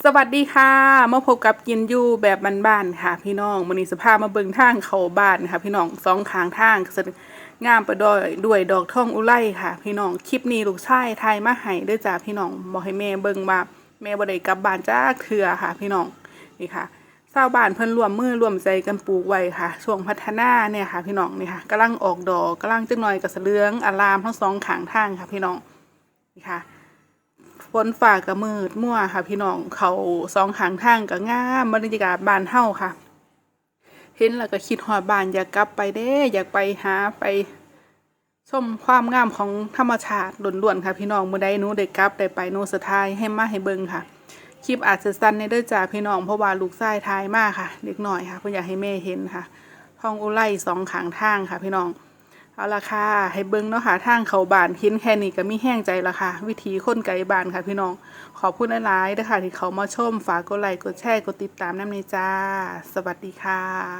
สวัสดีค่ะ มาพบกับกินยู่แบบบ้านๆค่ะ พี่น้องมื้อนี้สภาพมาเบิ่งทางเขาบ้านค่ะ พี่น้องสองข้างทางสงามไปด้วยด้วยดอกท่องอุไรค่ะ พี่น้องคลิปนี้ลูกชายไทยมาให้ด้วยจ้าพี่น้องบอกให้แม่เบิ่งว่าแม่บ่ได้กลับบ้านจ้าเถื่อค่ะ พี่น้องนี่ค่ะชาวบ้านเพิ่นร่วมมือร่วมใจกันปลูกไว้ค่ะ ช่วงพัฒนาเนี่ยค่ะ พี่น้องนี่ค่ะกำลังออกดอกกำลังจังหน่อยก็สะเหลืองอารามทั้งสองข้างทางค่ะ พี่น้องนี่ค่ะ ฝนฝ่ากับมืดมั่วค่ะ พี่น้องเขาสองข้างทางก็งามบรรยากาศบานเฮาค่ะ เห็นแล้วก็คิดฮอดบานอยากกลับไปเด้อยากไปหาไปชมความงามของธรรมชาติล้วนๆค่ะ พี่น้องเมื้อใดนู้ได้กลับได้ไปโนสทายให้มาให้เบิงค่ะคลิปอาจจะสั้นในเด้อจ้าพี่น้องเพราะว่าลูกชายทายมากค่ะเด็กหน่อยค่ะเพิ่นอยากให้แม่เห็นค่ะ ท้องอุไลสองข้างทางค่ะ พี่น้อง เอาละค่ะ ให้เบิ้งเนาะค่ะทางเขาบานเห็นแค่นี้ก็มีแห้งใจละค่ะ วิธีคนไก่บานค่ะพี่น้อง ขอบคุณหลายๆนะคะที่เขามาชม ฝากกดไลค์กดแชร์กดติดตามน้ำในจ้า สวัสดีค่ะ